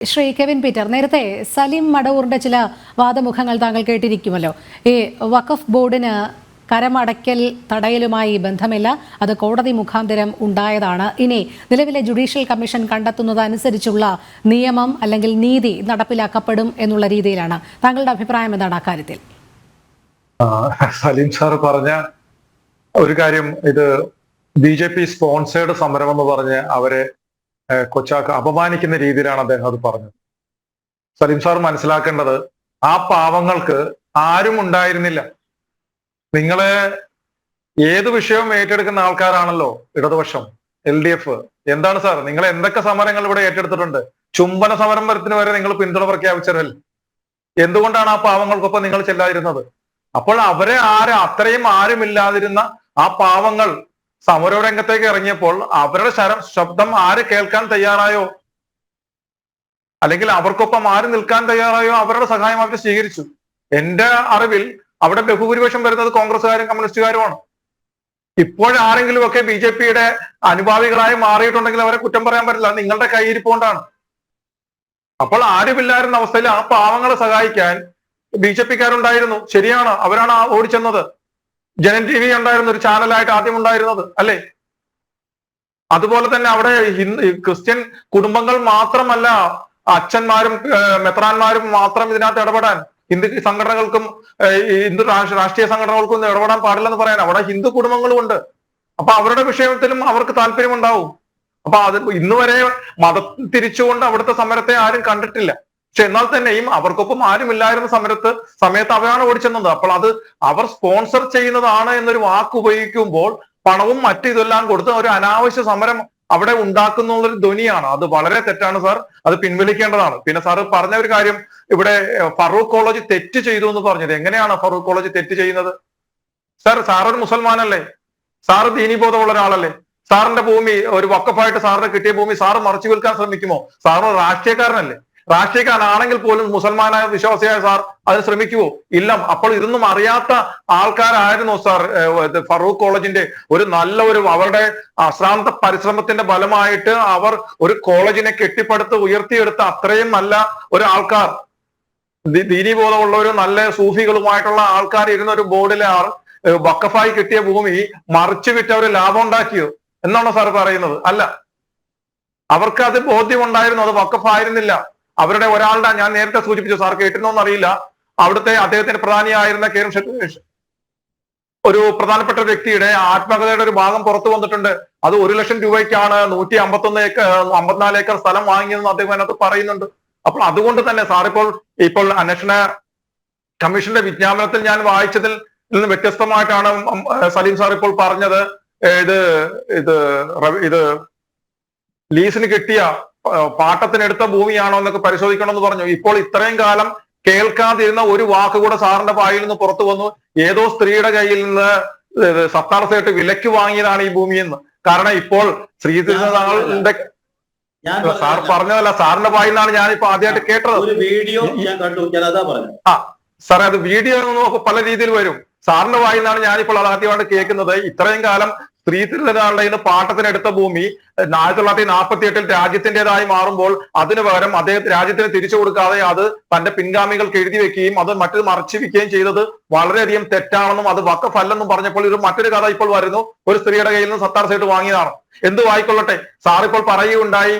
Shri Kevin Peter നേരത്തെ സലീം മടവൂറിന്റെ ചില വാദമുഖങ്ങൾ താങ്കൾ കേട്ടിരിക്കുമല്ലോ. ഈ വഖഫ് ബോർഡിന് കരമടയ്ക്കൽ തടയലുമായി ബന്ധമില്ല അത് കോടതി മുഖാന്തരം ഉണ്ടായതാണ്. ഇനി നിലവിലെ ജുഡീഷ്യൽ കമ്മീഷൻ കണ്ടെത്തുന്നതനുസരിച്ചുള്ള നിയമം അല്ലെങ്കിൽ നീതി നടപ്പിലാക്കപ്പെടും എന്നുള്ള രീതിയിലാണ്. താങ്കളുടെ അഭിപ്രായം എന്താണ് അക്കാര്യത്തിൽ സലീം സാർ പറഞ്ഞ ഒരു കാര്യം ഇത് ബി ജെ പി സ്പോൺസേഡ് സമരം എന്ന് പറഞ്ഞ് അവരെ കൊച്ചാക്ക് അപമാനിക്കുന്ന രീതിയിലാണ് അദ്ദേഹം അത് പറഞ്ഞത്. സലീം സാർ മനസ്സിലാക്കേണ്ടത് ആ പാവങ്ങൾക്ക് ആരും ഉണ്ടായിരുന്നില്ല. നിങ്ങളെ ഏത് വിഷയവും ഏറ്റെടുക്കുന്ന ആൾക്കാരാണല്ലോ ഇടതുപക്ഷം എൽ ഡി എഫ്. എന്താണ് സാർ? നിങ്ങൾ എന്തൊക്കെ സമരങ്ങൾ ഇവിടെ ഏറ്റെടുത്തിട്ടുണ്ട്? ചുംബന സമരംഭരത്തിന് വരെ നിങ്ങൾ പിന്തുണ പ്രഖ്യാപിച്ചതല്ലേ എന്തുകൊണ്ടാണ് ആ പാവങ്ങൾക്കൊപ്പം നിങ്ങൾ ചെല്ലാതിരുന്നത്? അപ്പോൾ അവരെ ആരും അത്രയും ആരുമില്ലാതിരുന്ന ആ പാവങ്ങൾ സമരരംഗത്തേക്ക് ഇറങ്ങിയപ്പോൾ അവരുടെ ശരം ശബ്ദം ആര് കേൾക്കാൻ തയ്യാറായോ? അല്ലെങ്കിൽ അവർക്കൊപ്പം ആര് നിൽക്കാൻ തയ്യാറായോ? അവരുടെ സഹായം അവർ സ്വീകരിച്ചു. എന്റെ അറിവിൽ അവിടെ ബഹുഭൂരിപക്ഷം വരുന്നത് കോൺഗ്രസ്സുകാരും കമ്മ്യൂണിസ്റ്റുകാരുമാണ്. ഇപ്പോഴാരെങ്കിലും ഒക്കെ ബി ജെ പിയുടെ അനുഭാവികളായി മാറിയിട്ടുണ്ടെങ്കിൽ അവരെ കുറ്റം പറയാൻ പറ്റില്ല. നിങ്ങളുടെ കൈയിരിപ്പോണ്ടാണ് അപ്പോൾ ആരുമില്ലായിരുന്ന അവസ്ഥയിൽ ആ പാവങ്ങളെ സഹായിക്കാൻ ബി ജെ പിക്കാരുണ്ടായിരുന്നു. ശരിയാണ്. അവരാണ് ഓടിച്ചെന്നത് ജനൻ ടി വി ഉണ്ടായിരുന്ന ഒരു ചാനലായിട്ട് ആദ്യം ഉണ്ടായിരുന്നത് അല്ലേ? അതുപോലെ തന്നെ അവിടെ ക്രിസ്ത്യൻ കുടുംബങ്ങൾ മാത്രമല്ല അച്ഛന്മാരും മെത്രാന്മാരും മാത്രം ഇതിനകത്ത് ഇടപെടാൻ ഹിന്ദു സംഘടനകൾക്കും ഹിന്ദു രാഷ്ട്രീയ സംഘടനകൾക്കും ഇടപെടാൻ പാടില്ലെന്ന് പറയാൻ അവിടെ ഹിന്ദു കുടുംബങ്ങളും ഉണ്ട് അപ്പൊ അവരുടെ വിഷയത്തിലും അവർക്ക് താല്പര്യമുണ്ടാവും. അപ്പൊ അത് ഇന്നുവരെ മതം തിരിച്ചുകൊണ്ട് അവിടുത്തെ സമരത്തെ ആരും കണ്ടിട്ടില്ല. പക്ഷെ എന്നാൽ തന്നെയും അവർക്കൊപ്പം ആരുമില്ലായിരുന്ന സമരത്ത് സമയത്ത് അവരാണ് ഓടിച്ചെന്നത്. അപ്പോൾ അത് അവർ സ്പോൺസർ ചെയ്യുന്നതാണ് എന്നൊരു വാക്ക് ഉപയോഗിക്കുമ്പോൾ പണവും മറ്റു ഇതെല്ലാം കൊടുത്ത് ഒരു അനാവശ്യ സമരം അവിടെ ഉണ്ടാക്കുന്ന ഒരു ധ്വനിയാണ്. അത് വളരെ തെറ്റാണ് സാർ. അത് പിൻവലിക്കേണ്ടതാണ്. പിന്നെ സാർ പറഞ്ഞ ഒരു കാര്യം ഇവിടെ ഫറൂഖ് കോളേജ് തെറ്റ് ചെയ്തു എന്ന് പറഞ്ഞത്. എങ്ങനെയാണ് ഫറൂഖ് കോളേജ് തെറ്റ് ചെയ്യുന്നത്? സാർ സാർ ഒരു മുസൽമാനല്ലേ? സാറ് ദീനീബോധമുള്ള ഒരാളല്ലേ? സാറിന്റെ ഭൂമി ഒരു വക്കഫായിട്ട് സാറിന് കിട്ടിയ ഭൂമി സാറ് മറച്ചു വിൽക്കാൻ ശ്രമിക്കുമോ? സാറ് രാഷ്ട്രീയക്കാരനല്ലേ? രാഷ്ട്രീയക്കാരനാണെങ്കിൽ പോലും മുസൽമാനായ വിശ്വാസിയായ സാർ അതിന് ശ്രമിക്കുവോ? ഇല്ല. അപ്പോൾ ഇതൊന്നും അറിയാത്ത ആൾക്കാരായിരുന്നു സാർ ഫറൂഖ് കോളേജിന്റെ ഒരു നല്ല ഒരു അവരുടെ അശ്രാന്ത പരിശ്രമത്തിന്റെ ഫലമായിട്ട് അവർ ഒരു കോളേജിനെ കെട്ടിപ്പടുത്ത് ഉയർത്തിയെടുത്ത അത്രയും നല്ല ഒരു ആൾക്കാർ. ദീനീബോധമുള്ള ഒരു നല്ല സൂഫികളുമായിട്ടുള്ള ആൾക്കാർ ഇരുന്ന ഒരു ബോർഡിലെ ആർ വക്കഫായി കിട്ടിയ ഭൂമി മറിച്ചു വിറ്റ് അവർ ലാഭം ഉണ്ടാക്കിയോ? എന്നാണോ സാർ പറയുന്നത്? അല്ല. അവർക്ക് അത് ബോധ്യമുണ്ടായിരുന്നു അത് വക്കഫായിരുന്നില്ല അവരുടെ ഒരാളുടെ ഞാൻ നേരത്തെ സൂചിപ്പിച്ചു സാർ കേട്ടിരുന്നോന്ന് അറിയില്ല അവിടുത്തെ അദ്ദേഹത്തിന്റെ പ്രധാനിയായിരുന്ന കെ എം ഒരു പ്രധാനപ്പെട്ട വ്യക്തിയുടെ ആത്മകഥയുടെ ഒരു ഭാഗം പുറത്തു വന്നിട്ടുണ്ട്. അത് ഒരു ലക്ഷം രൂപയ്ക്കാണ് നൂറ്റി അമ്പത്തൊന്ന് ഏക്കർ അമ്പത്തിനാല് ഏക്കർ സ്ഥലം വാങ്ങിയതെന്ന് അദ്ദേഹം അതിനകത്ത് പറയുന്നുണ്ട്. അപ്പോൾ അതുകൊണ്ട് തന്നെ സാർ ഇപ്പോൾ ഇപ്പോൾ അന്വേഷണ കമ്മീഷന്റെ വിജ്ഞാപനത്തിൽ ഞാൻ വായിച്ചതിൽ നിന്ന് വ്യത്യസ്തമായിട്ടാണ് സലീം സാർ ഇപ്പോൾ പറഞ്ഞത്. ഇത് ഇത് ഇത് ലീസിന് കിട്ടിയ പാട്ടത്തിനെടുത്ത ഭൂമിയാണോ എന്നൊക്കെ പരിശോധിക്കണം എന്ന് പറഞ്ഞു. ഇപ്പോൾ ഇത്രയും കാലം കേൾക്കാതിരുന്ന ഒരു വാക്ക് കൂടെ സാറിന്റെ പായിൽ നിന്ന് പുറത്തു വന്നു. ഏതോ സ്ത്രീയുടെ കയ്യിൽ നിന്ന് സത്താർ സേട്ട് വിലക്ക് വാങ്ങിയതാണ് ഈ ഭൂമി എന്ന് കാരണം ഇപ്പോൾ ശ്രീ തിരുനാളിന്റെ സാർ പറഞ്ഞതല്ല. സാറിന്റെ പായിൽ നിന്നാണ് ഞാൻ ഇപ്പൊ ആദ്യമായിട്ട് കേട്ടത്. വീഡിയോ ഞാൻ കണ്ടു ഞാൻ അതാ പറഞ്ഞു ആ സാറേ അത് വീഡിയോ നോക്കും പല രീതിയിൽ വരും. സാറിന്റെ വായിൽ നിന്നാണ് ഞാനിപ്പോൾ അത് ആദ്യമായിട്ട് കേൾക്കുന്നത്. ഇത്രയും കാലം സ്ത്രീ തിരുനാളുടെ നിന്ന് പാട്ടത്തിനെടുത്ത ഭൂമി ആയിരത്തി തൊള്ളായിരത്തി നാൽപ്പത്തി എട്ടിൽ രാജ്യത്തിന്റെതായി മാറുമ്പോൾ അതിനു പകരം അദ്ദേഹം രാജ്യത്തിന് തിരിച്ചു കൊടുക്കാതെ അത് തന്റെ പിൻഗാമികൾക്ക് എഴുതി വെക്കുകയും അത് മറ്റൊരു മറച്ചു വെക്കുകയും ചെയ്തത് വളരെയധികം തെറ്റാണെന്നും അത് വക്കഫല്ലെന്നും പറഞ്ഞപ്പോൾ ഇത് മറ്റൊരു കഥ ഇപ്പോൾ വരുന്നു. ഒരു സ്ത്രീയുടെ കയ്യിൽ നിന്ന് സത്താർ സൈറ്റ് വാങ്ങിയതാണ്. എന്ത് വായിക്കൊള്ളട്ടെ? സാർ ഇപ്പോൾ പറയുകയുണ്ടായി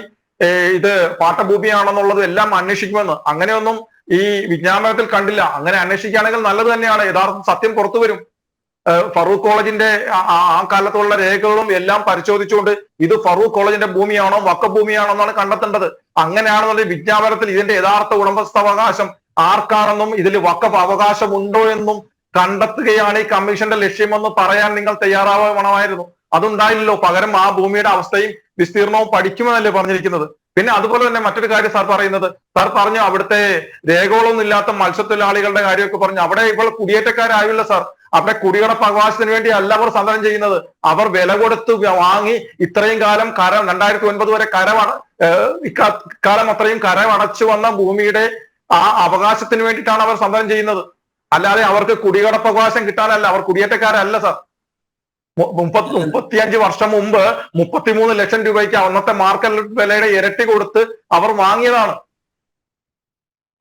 ഇത് പാട്ടഭൂമിയാണെന്നുള്ളത് എല്ലാം അന്വേഷിക്കുമെന്ന്. അങ്ങനെയൊന്നും ഈ വിജ്ഞാപനത്തിൽ കണ്ടില്ല. അങ്ങനെ അന്വേഷിക്കുകയാണെങ്കിൽ നല്ലത് തന്നെയാണ്. യഥാർത്ഥ സത്യം പുറത്തു വരും. ഫറൂഖ് കോളേജിന്റെ ആ- കാലത്തുള്ള രേഖകളും എല്ലാം പരിശോധിച്ചുകൊണ്ട് ഇത് ഫറൂഖ് കോളേജിന്റെ ഭൂമിയാണോ വക്ക ഭൂമിയാണോ എന്നാണ് കണ്ടെത്തേണ്ടത്. അങ്ങനെയാണെന്നുണ്ടെങ്കിൽ വിജ്ഞാപനത്തിൽ ഇതിന്റെ യഥാർത്ഥ ഉടമസ്ഥാവകാശം ആർക്കാണെന്നും ഇതിൽ വക്കപ്പ് അവകാശം ഉണ്ടോ എന്നും കണ്ടെത്തുകയാണ് ഈ കമ്മീഷന്റെ ലക്ഷ്യമെന്ന് പറയാൻ നിങ്ങൾ തയ്യാറാവണമായിരുന്നു. അതുണ്ടായില്ലല്ലോ. പകരം ആ ഭൂമിയുടെ അവസ്ഥയും വിസ്തീർണവും പഠിക്കുമെന്നല്ലേ പറഞ്ഞിരിക്കുന്നത്. പിന്നെ അതുപോലെ തന്നെ മറ്റൊരു കാര്യം സാർ പറയുന്നത്. സാർ പറഞ്ഞു അവിടുത്തെ രേഖകളൊന്നും ഇല്ലാത്ത മത്സ്യത്തൊഴിലാളികളുടെ കാര്യമൊക്കെ പറഞ്ഞു അവിടെ ഇപ്പോൾ കുടിയേറ്റക്കാരായില്ല സാർ. അവിടെ കുടികടപ്പ് അവകാശത്തിന് വേണ്ടി അല്ല അവർ സമരം ചെയ്യുന്നത്. അവർ വില കൊടുത്ത് വാങ്ങി ഇത്രയും കാലം കര രണ്ടായിരത്തി ഒൻപത് വരെ ഇക്കാ- ഇക്കാലം അത്രയും കരമടച്ചു വന്ന ഭൂമിയുടെ ആ അവകാശത്തിന് വേണ്ടിയിട്ടാണ് അവർ സമരം ചെയ്യുന്നത്. അല്ലാതെ അവർക്ക് കുടികടപ്പ് അവകാശം കിട്ടാനല്ല. അവർ കുടിയേറ്റക്കാരല്ല സർ. മുപ്പത്തി മുപ്പത്തിയഞ്ച് വർഷം മുമ്പ് മുപ്പത്തിമൂന്ന് ലക്ഷം രൂപയ്ക്ക് അന്നത്തെ മാർക്കറ്റ് വിലയുടെ ഇരട്ടി കൊടുത്ത് അവർ വാങ്ങിയതാണ്.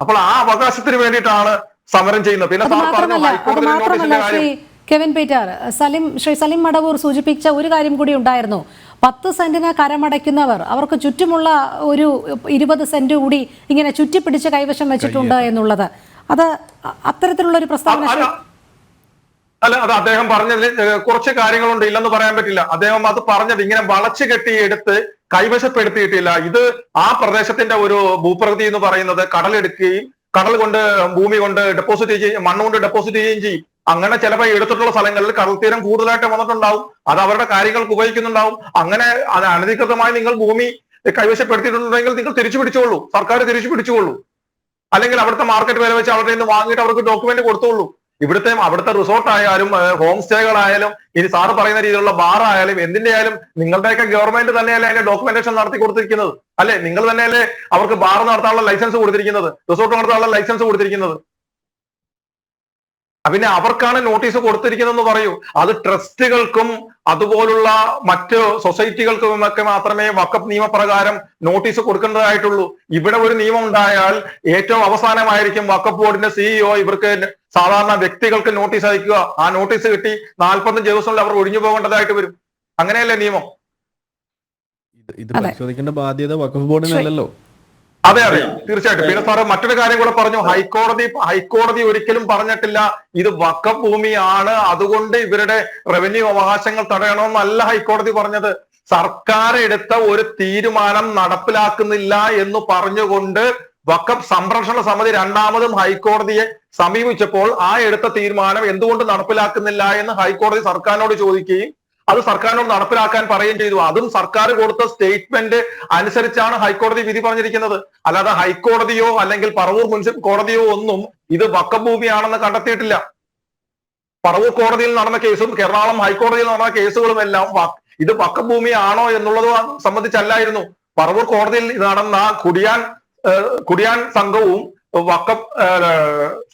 അപ്പോൾ ആ അവകാശത്തിന് വേണ്ടിയിട്ടാണ് സമരം ചെയ്യുന്നത് പിന്നെ സാർ പറഞ്ഞു ഹൈക്കോടതി നോട്ടീസിന്റെ കാര്യം. കെവിൻ പീറ്റർ സലിം ശ്രീ സലിം മടവൂർ സൂചിപ്പിച്ച ഒരു കാര്യം കൂടി ഉണ്ടായിരുന്നു. പത്ത് സെന്റിന് കരമടയ്ക്കുന്നവർ അവർക്ക് ചുറ്റുമുള്ള ഒരു ഇരുപത് സെന്റ് കൂടി ഇങ്ങനെ ചുറ്റിപ്പിടിച്ച് കൈവശം വെച്ചിട്ടുണ്ട് എന്നുള്ളത്. അത് അത്തരത്തിലുള്ള ഒരു പ്രസ്താവന അല്ല അത് അദ്ദേഹം പറഞ്ഞതിൽ കുറച്ച് കാര്യങ്ങളുണ്ട് ഇല്ലെന്ന് പറയാൻ പറ്റില്ല. അദ്ദേഹം അത് പറഞ്ഞത് ഇങ്ങനെ വളച്ചു കെട്ടി എടുത്ത് കൈവശപ്പെടുത്തിയിട്ടില്ല. ഇത് ആ പ്രദേശത്തിന്റെ ഒരു ഭൂപ്രകൃതി എന്ന് പറയുന്നത് കടലെടുക്കുകയും കടൽ കൊണ്ട് ഭൂമി കൊണ്ട് ഡെപ്പോസിറ്റ് ചെയ്യും മണ്ണ് കൊണ്ട് ഡെപ്പോസിറ്റ് ചെയ്യുകയും ചെയ്യും. അങ്ങനെ ചിലപ്പോൾ എടുത്തിട്ടുള്ള സ്ഥലങ്ങളിൽ കടൽത്തീരം തീരം കൂടുതലായിട്ട് വന്നിട്ടുണ്ടാവും. അത് അവരുടെ കാര്യങ്ങൾക്ക് ഉപയോഗിക്കുന്നുണ്ടാവും. അങ്ങനെ അത് അനധികൃതമായി നിങ്ങൾ ഭൂമി കൈവശപ്പെടുത്തിയിട്ടുണ്ടെങ്കിൽ നിങ്ങൾ തിരിച്ചു പിടിച്ചോളൂ സർക്കാർ തിരിച്ചു പിടിച്ചോളൂ അല്ലെങ്കിൽ അവിടുത്തെ മാർക്കറ്റ് വില വെച്ച് അവരുടെ നിന്ന് വാങ്ങിയിട്ട് അവർക്ക് ഡോക്യുമെന്റ് കൊടുത്തോളൂ. ഇവിടുത്തെ അവിടുത്തെ റിസോർട്ട് ആയാലും ഹോം സ്റ്റേകളായാലും ഇനി സാറ് പറയുന്ന രീതിയിലുള്ള ബാർ ആയാലും എന്തിന്റെ ആയാലും നിങ്ങളുടെയൊക്കെ ഗവൺമെന്റ് തന്നെയല്ലേ അതിന്റെ ഡോക്യുമെന്റേഷൻ നടത്തി കൊടുത്തിരിക്കുന്നത്? അല്ലെ? നിങ്ങൾ തന്നെയല്ലേ അവർക്ക് ബാർ നടത്താനുള്ള ലൈസൻസ് കൊടുത്തിരിക്കുന്നത്? റിസോർട്ട് നടത്താനുള്ള ലൈസൻസ് കൊടുത്തിരിക്കുന്നത്? പിന്നെ അവർക്കാണ് നോട്ടീസ് കൊടുത്തിരിക്കുന്നതെന്ന് പറയൂ. അത് ട്രസ്റ്റുകൾക്കും അതുപോലുള്ള മറ്റ് സൊസൈറ്റികൾക്കും ഒക്കെ മാത്രമേ വക്കപ്പ് നിയമപ്രകാരം നോട്ടീസ് കൊടുക്കേണ്ടതായിട്ടുള്ളൂ. ഇവിടെ ഒരു നിയമം ഉണ്ടായാൽ ഏറ്റവും അവസാനമായിരിക്കും വക്കപ്പ് ബോർഡിന്റെ സിഇഒ ഇവർക്ക് സാധാരണ വ്യക്തികൾക്ക് നോട്ടീസ് അയക്കുക. ആ നോട്ടീസ് കിട്ടി നാൽപ്പത്തഞ്ച് ദിവസങ്ങളിൽ അവർ ഒഴിഞ്ഞു പോകേണ്ടതായിട്ട് വരും. അങ്ങനെയല്ലേ നിയമം? ഇത് പരിശോധിക്കേണ്ട ബാധ്യത വഖഫ് ബോർഡിനല്ലല്ലോ. അതെ അതെ. തീർച്ചയായിട്ടും. പിന്നെ സാറ് മറ്റൊരു കാര്യം കൂടെ പറഞ്ഞു. ഹൈക്കോടതി ഹൈക്കോടതി ഒരിക്കലും പറഞ്ഞിട്ടില്ല. ഇത് വക്കഭൂമിയാണ്. അതുകൊണ്ട് ഇവരുടെ റവന്യൂ അവകാശങ്ങൾ തടയണമെന്നല്ല ഹൈക്കോടതി പറഞ്ഞത്. സർക്കാർ എടുത്ത ഒരു തീരുമാനം നടപ്പിലാക്കുന്നില്ല എന്ന് പറഞ്ഞുകൊണ്ട് വക്കം സംരക്ഷണ സമിതി രണ്ടാമതും ഹൈക്കോടതിയെ സമീപിച്ചപ്പോൾ ആ എടുത്ത തീരുമാനം എന്തുകൊണ്ട് നടപ്പിലാക്കുന്നില്ല എന്ന് ഹൈക്കോടതി സർക്കാരിനോട് ചോദിക്കുകയും അത് സർക്കാരിനോട് നടപ്പിലാക്കാൻ പറയുകയും ചെയ്തു. അതും സർക്കാർ കൊടുത്ത സ്റ്റേറ്റ്മെന്റ് അനുസരിച്ചാണ് ഹൈക്കോടതി വിധി പറഞ്ഞിരിക്കുന്നത്. അല്ലാതെ ഹൈക്കോടതിയോ അല്ലെങ്കിൽ പറവൂർ മുനിസിപ്പൽ കോടതിയോ ഒന്നും ഇത് വക്കഭൂമിയാണെന്ന് കണ്ടെത്തിയിട്ടില്ല. പറവൂർ കോടതിയിൽ നടന്ന കേസും എറണാകുളം ഹൈക്കോടതിയിൽ നടന്ന കേസുകളും എല്ലാം ഇത് വക്കഭൂമിയാണോ എന്നുള്ളത് സംബന്ധിച്ചല്ലായിരുന്നു. പറവൂർ കോടതിയിൽ നടന്ന കുടിയാൻ കുടിയാൻ സംഘവും വക്കം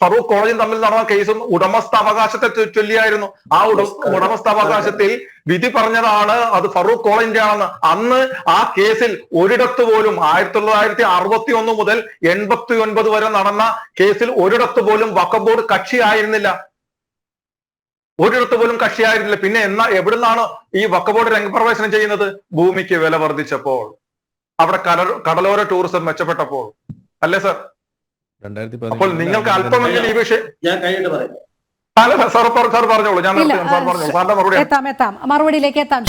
ഫറൂഖ് കോളേജും തമ്മിൽ നടന്ന കേസും ഉടമസ്ഥ അവകാശത്തെ ചൊല്ലിയായിരുന്നു. ആ ഉട- ഉടമസ്ഥ അവകാശത്തിൽ വിധി പറഞ്ഞതാണ് അത് ഫറൂഖ് കോളേജിന്റെ ആണെന്ന് അന്ന് ആ കേസിൽ ഒരിടത്ത് പോലും ആയിരത്തി തൊള്ളായിരത്തി അറുപത്തി ഒന്ന് മുതൽ എൺപത്തി ഒൻപത് വരെ നടന്ന കേസിൽ ഒരിടത്ത് പോലും വക്കം ബോർഡ് കക്ഷിയായിരുന്നില്ല. ഒരിടത്ത് പോലും കക്ഷിയായിരുന്നില്ല. പിന്നെ എന്നാ എവിടുന്നാണ് ഈ വക്കം ബോർഡ് രംഗപ്രവേശനം ചെയ്യുന്നത്? ഭൂമിക്ക് വില വർദ്ധിച്ചപ്പോൾ. അവിടെ കടലോര ടൂറിസം മെച്ചപ്പെട്ടപ്പോൾ. അല്ലേ സർ? അപ്പോൾ നിങ്ങൾക്ക് അല്പമെങ്കിലും ഈ വിഷയം ഞാൻ കഴിഞ്ഞിട്ട് പറയാം. സാർ സാർ പറഞ്ഞോളൂ. ഞാൻ സാർ പറഞ്ഞോളൂ. സാറിന്റെ മറുപടി എത്താം എത്താം. മറുപടിയിലേക്ക് എത്താം.